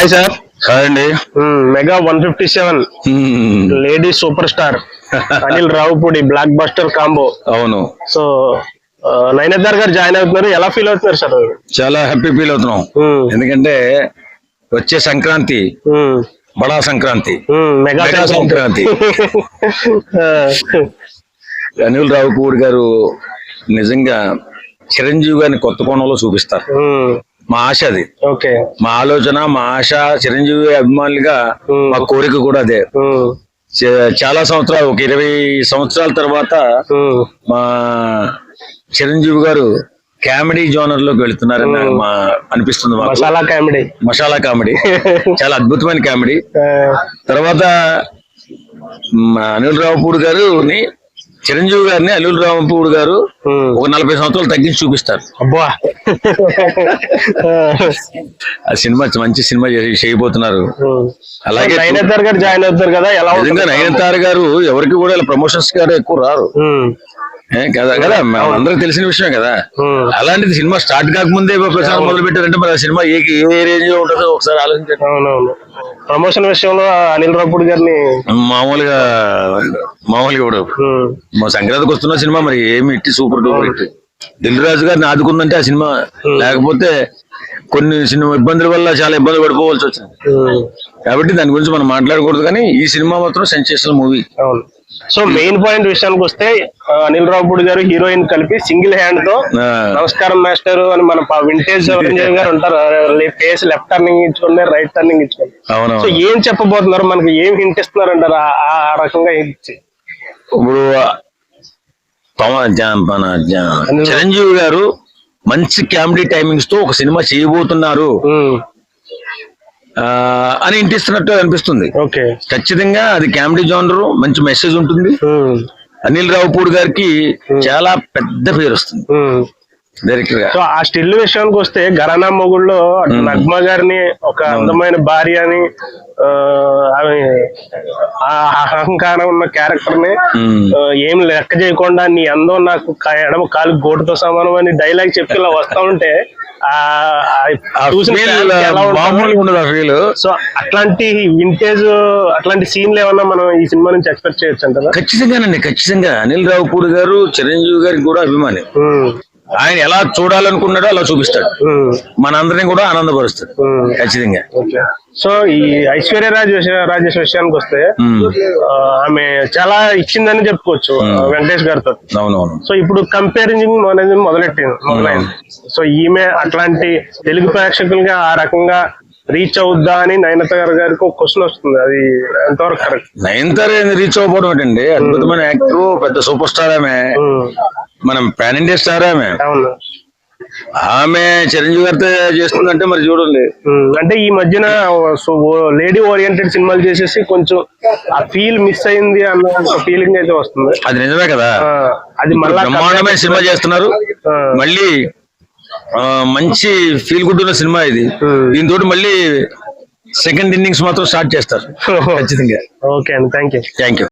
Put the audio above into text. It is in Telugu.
హాయ్ సార్ హాయ్ అండి. Mega one fifty seven. Lady superstar Anil Ravipudi blockbuster combo అవును సో నైనతార్ గారు జాయిన్ అవుతున్నారు. ఎలా ఫీల్ అవుతున్నారు సార్ చాలా హ్యాపీ ఫీల్ అవుతున్నాం. Hmm. ఎందుకంటే వచ్చే సంక్రాంతి Hmm. బడా Sankranti. Hmm. Mega mega Sankranti. Anil Ravipudi గారు నిజంగా చిరంజీవి గారిని కొత్త కోణంలో చూపిస్తారు. మా ఆశ అది. ఓకే. మా ఆలోచన మా ఆశ చిరంజీవి అభిమానులుగా. మా కోరిక కూడా అదే. చాలా సంవత్సరాలు ఒక ఇరవై సంవత్సరాల తర్వాత మా చిరంజీవి గారు కామెడీ జోనర్లోకి వెళుతున్నారని మా అనిపిస్తుంది మసాలా కామెడీ. మసాలా కామెడీ. చాలా అద్భుతమైన కామెడీ. తర్వాత అనిల్ రావుపూడి గారుని చిరంజీవి గారిని అనిల్ రావుపూడి గారు ఒక నలభై సంవత్సరాలు తగ్గించి చూపిస్తారు. అబ్బా. ఆ సినిమా మంచి సినిమా చేయబోతున్నారు. అలాగే నైనతార్ గారు జాయిన్ అవుతారు కదా ఎలా నిజంగా నయనతార గారు ఎవరికి కూడా ఇలా ప్రమోషన్స్ గారు ఎక్కువ రారు. కదా కదా అందరికి తెలిసిన విషయమే కదా. అలాంటిది సినిమా స్టార్ట్ కాకముందే ప్రచారం మొదలు పెట్టారంటే మరి సినిమా ఏ ఏ రేంజ్లో ఉంటుందో ఒకసారి ఆలోచించండి. అవునవును. ప్రమోషన్ విషయంలో అనిల్ రావుపూడి గారిని మామూలుగా మామూలుగా Hmm. మా సంక్రాంతికి వస్తున్న సినిమా మరి ఏమి ఇట్టి super duper hit. Dil Raju గారిని ఆదుకుందంటే ఆ సినిమా లేకపోతే కొన్ని సినిమా ఇబ్బందుల వల్ల చాలా ఇబ్బందులు పడిపోవాల్సి వచ్చింది. కాబట్టి దాని గురించి మనం మాట్లాడకూడదు కానీ ఈ సినిమా మాత్రం sensational movie so main point విషయానికి వస్తే అనిల్ రావుపూడి గారు హీరోయిన్ కలిపి సింగిల్ హ్యాండ్తో నమస్కారం మాస్టర్ అని మన వింటేజ్ చిరంజీవి గారు ఉంటారు ఫేస్ లెఫ్ట్ టర్నింగ్ ఇచ్చుకోండి రైట్ టర్నింగ్ ఇచ్చుకోండి. సో ఏం చెప్పబోతున్నారు? మనకి ఏం హింట్ ఇస్తున్నారు అంటారు ఆ- రకంగా ఇచ్చి. ఇప్పుడు చిరంజీవి గారు మంచి కామెడీ టైమింగ్స్తో ఒక సినిమా చేయబోతున్నారు. అని ఇంటిస్తున్నట్టు అనిపిస్తుంది. ఖచ్చితంగా అది కామెడీ జోనర్ మంచి మెసేజ్ ఉంటుంది. అనిల్ రావుపూడి గారికి చాలా పెద్ద పేరు వస్తుంది సో ఆ స్టిల్ విషయానికి వస్తే గరానా మొగుల్లో అటు నగ్మ గారిని ఒక అందమైన భార్య అని ఆ, ఆమె ఆ అహంకారం ఉన్న క్యారెక్టర్ని. ఆ, ఏం లెక్క చేయకుండా నీ అందం నాకు ఎడమ కాలు గోటుతో సమానం అని డైలాగ్ చెప్పి ఇలా వస్తా ఉంటే సో అట్లాంటి వింటేజ్ అట్లాంటి సీన్లు ఏమన్నా మనం ఈ సినిమా నుంచి ఎక్స్పెక్ట్ చేయొచ్చు అంటారా? ఖచ్చితంగానండి ఖచ్చితంగా. అనిల్ రావుపూడి గారు చిరంజీవి గారికి కూడా అభిమాని. ఆయన ఎలా చూడాలనుకున్నాడో అలా చూపిస్తాడు. మనందరినీ కూడా ఆనందపరుస్తాడు. ఖచ్చితంగా. సో ఈ ఐశ్వర్య రాజ్ విషయ- రాజేష్ విషయానికి వస్తే ఆమె చాలా ఇచ్చిందని చెప్పుకోవచ్చు వెంకటేష్ గారితో. అవునవును. సో ఇప్పుడు కంపారిజన్ అనేది మొదలెట్టింది సో ఈమె అట్లాంటి తెలుగు ప్రేక్షకులుగా ఆ రకంగా రీచ్ అవుద్దా అని నయనతార గారికి ఒక క్వశ్చన్ వస్తుంది. అది ఎంతవరకు కరెక్ట్? నయనతార రీచ్ అవ్వడం ఏంటండి? అద్భుతమైన యాక్టర్ పెద్ద సూపర్ స్టార్ ఆమె మనం పాన్ ఇండియా స్టార్ ఆమె. అవును. ఆమె చిరంజీవి గారితో చేస్తుందంటే మరి చూడండి. అంటే ఈ మధ్యన లేడీ ఓరియంటెడ్ సినిమాలు చేసేసి కొంచెం ఆ ఫీల్ మిస్ అయింది అన్న ఒక ఫీలింగ్ అయితే వస్తుంది. అది నిజమే కదా. అది మళ్ళా సినిమా చేస్తున్నారు. మళ్ళీ మంచి ఫీల్ గుడ్ ఉన్న సినిమా ఇది. Hmm. దీంతో మళ్ళీ సెకండ్ ఇన్నింగ్స్ మాత్రం స్టార్ట్ చేస్తారు. ఖచ్చితంగా. ఓకే అండి థ్యాంక్ యూ థ్యాంక్ యూ